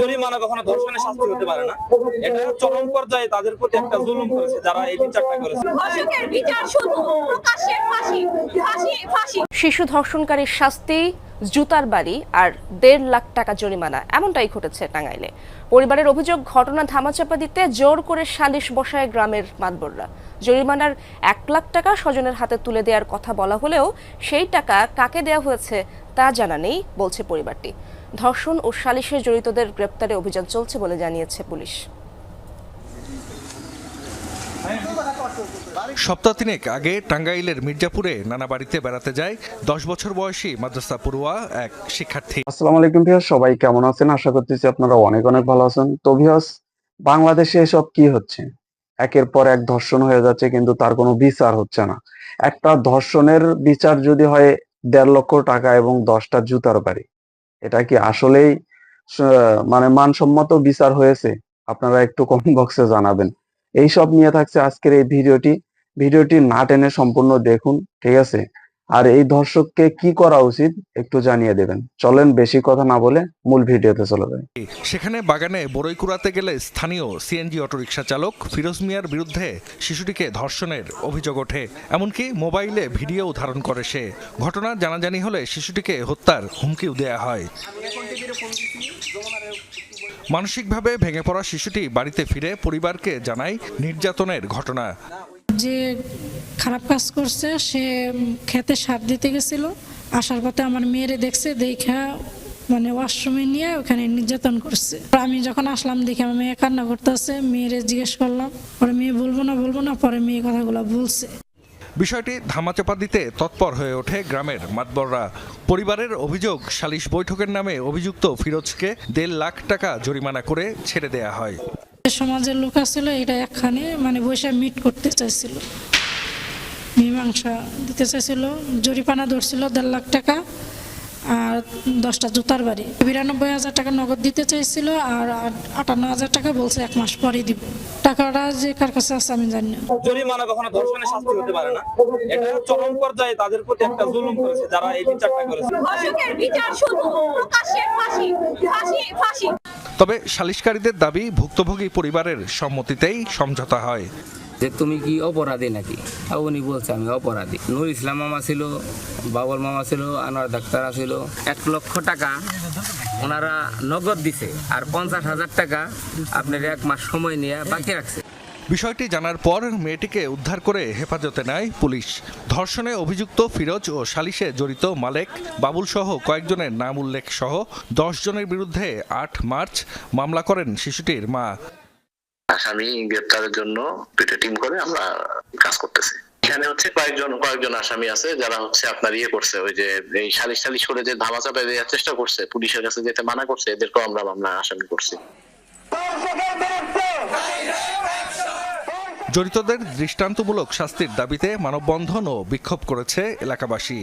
জরিমানা কখনো ধর্ষণের শাস্তি হতে পারে না। এটা চরম পর্যায়ে তাদের প্রতি একটা জুলুম করেছে যারা এই বিচারটা করেছে। ধর্ষকের বিচার শুধু প্রকাশ্যে ফাঁসি ফাঁসি ফাঁসি। শিশু ধর্ষণকারীর শাস্তি জুতার বাড়ি আর দেড় লাখ টাকা জরিমানা এমনটাই ঘটেছে টাঙ্গাইলে। পরিবারের অভিযোগ ঘটনা ধামাচাপা দিতে জোর করে সালিশ বসায় গ্রামের মাতবররা। জরিমানার এক লাখ টাকা স্বজনের হাতে তুলে দেওয়ার কথা বলা হলেও সেই টাকা কাকে দেওয়া হয়েছে তা জানা নেই বলছে পরিবারটি। ধর্ষণ ও সালিশে জড়িতদের গ্রেপ্তারে অভিযান চলছে বলে জানিয়েছে পুলিশ। সপ্তাহ তিনেক আগে টাঙ্গাইলের মির্জাপুরে নানা বাড়িতে বেড়াতে যায় দশ বছর বয়সী মাদ্রাসা পড়ুয়া এক শিক্ষার্থী। আসসালামু আলাইকুম ভিউয়ার্স সবাই কেমন আছেন? আশা করতেছি আপনারা অনেক অনেক ভালো আছেন। তো ভিউয়ার্স বাংলাদেশে এসব কি হচ্ছে? একের পর এক ধর্ষণ হয়ে যাচ্ছে কিন্তু তার কোনো বিচার হচ্ছে না। একটা ধর্ষণের বিচার যদি হয় দেড় লক্ষ টাকা এবং দশটা জুতার বাড়ি। এটা কি আসলেই মানে মানসম্মত বিচার হয়েছে? আপনারা একটু কমেন্ট বক্সে জানাবেন। এইসব নিয়ে থাকছে আজকের এই ভিডিওটি। ভিডিওটি না টেনে সম্পূর্ণ দেখুন, ঠিক আছে? আর এই দর্শককে কি করা উচিত একটু জানিয়ে দেবেন। চলেন বেশি কথা না বলে মূল ভিডিওতে চলে যাই। সেখানে বাগানে বড়ই কুড়াতে গেলে স্থানীয় সিএনজি অটোরিকশা চালক ফিরোজ মিয়ার বিরুদ্ধে শিশুটিকে ধর্ষণের অভিযোগ ওঠে। এমনকি মোবাইলে ভিডিও ধারণ করে সে। ঘটনা জানাজানি হলে শিশুটিকে হত্যার হুমকিও দেয়া হয়। মানসিকভাবে ভেঙে পড়া শিশুটি বাড়িতে ফিরে পরিবারকে জানায় নির্যাতনের ঘটনা। যে খারাপ কাজ করছে, সে খেতে সার দিতে গেছিল। আসার পথে আমার মেয়েরে দেখছে, দেখা মানে ওয়াশরুমে নিয়ে ওখানে নির্যাতন করছে। আমি যখন আসলাম, দেখে আমার মেয়ে কান্না করতেছে। মেয়েরে জিজ্ঞেস করলাম, পরে মেয়ে বলব না বলব না, পরে মেয়ে কথাগুলো বলছে। বিষয়টি ধামাচাপা দিতে তৎপর হয়ে ওঠে গ্রামের মাতবররা। পরিবারের অভিযোগ, সালিশ বৈঠকের নামে অভিযুক্ত ফিরোজকে দেড় লাখ টাকা জরিমানা করে ছেড়ে দেয়া হয়। সমাজের লোক আছিল এটা একখানে মানে বসে মিট করতে চাইছিল। মীমাংসা দিতে চাইছিল জরিপানা ধরছিল দেড় লাখ টাকা আর দশটা জুতার বাড়ি। বিরানব্বই হাজার টাকা নগদ দিতে চাইছিল আর আটান্ন হাজার টাকা বলছে এক মাস পরে দিব। টাকাটা যে কার কাছে আছে আমি জানি না। জরিমানা কখনো ধর্ষণের শাস্তি হতে পারে না। এটা চরম পর্যায়ে তাদের প্রতি একটা জুলুম করেছে যারা এই বিচারটা করেছে। বিচার শুধু প্রকাশ্যে ফাঁসি ফাঁসি ফাঁসি। তবে সালিশকারীদের দাবি ভুক্তভোগী পরিবারের সম্মতিতেই সমঝোতা হয়। যে তুমি কি অপরাধী নাকি? উনি বলছে, আমি অপরাধী। নুর ইসলাম মামা ছিল, বাবুল মামা ছিল, আনোয়ার ডাক্তার ছিল। এক লক্ষ টাকা ওনারা নগদ দিছে, আর পঞ্চাশ হাজার টাকা আপনার এক মাস সময় নিয়ে বাকি রাখছে। বিষয়টি জানার পর মেয়েটিকে উদ্ধার করে হেফাজতে নেয় পুলিশ। ধর্ষণে অভিযুক্ত ফিরোজ ও সালিশে জড়িত মালেক বাবুল সহ কয়েকজনের নাম উল্লেখ সহ দশ জনের বিরুদ্ধে আট মার্চ মামলা করেন শিশুটির মা। আসামি গ্রেপ্তারের জন্য দুইটা টিম করে আমরা কাজ করতেছি। এখানে হচ্ছে কয়েকজন কয়েকজন আসামি আছে যারা হচ্ছে আপনার ইয়ে করছে, ওই যে এই সালিশ সালিশ করে যে ধামা চাপে দেওয়ার চেষ্টা করছে, পুলিশের কাছে যেতে মানা করছে, এদেরকেও আমরা মামলা আসামি করছি। জড়িতদের দৃষ্টান্তমূলক শাস্তির দাবিতে মানববন্ধন ও বিক্ষোভ করেছে এলাকাবাসী।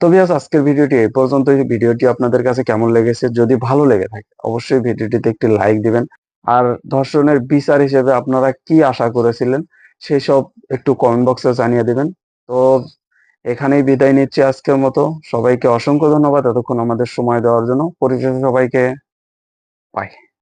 তো ভিউয়ার্স, আজকের ভিডিওটি এই পর্যন্ত ভিডিওটি আপনাদের কাছে কেমন লেগেছে? যদি ভালো লেগে থাকে, অবশ্যই ভিডিওটিতে একটি লাইক দিবেন। আর ধর্ষণের বিচার হিসেবে আপনারা কি আশা করেছিলেন সেই সব একটু কমেন্ট বক্সে জানিয়ে দিবেন। তো এখানেই বিদায় নিচ্ছি আজকের মতো। সবাইকে অসংখ্য ধন্যবাদ এতক্ষণ আমাদের সময় দেওয়ার জন্য। পরিশেষে সবাইকে বাই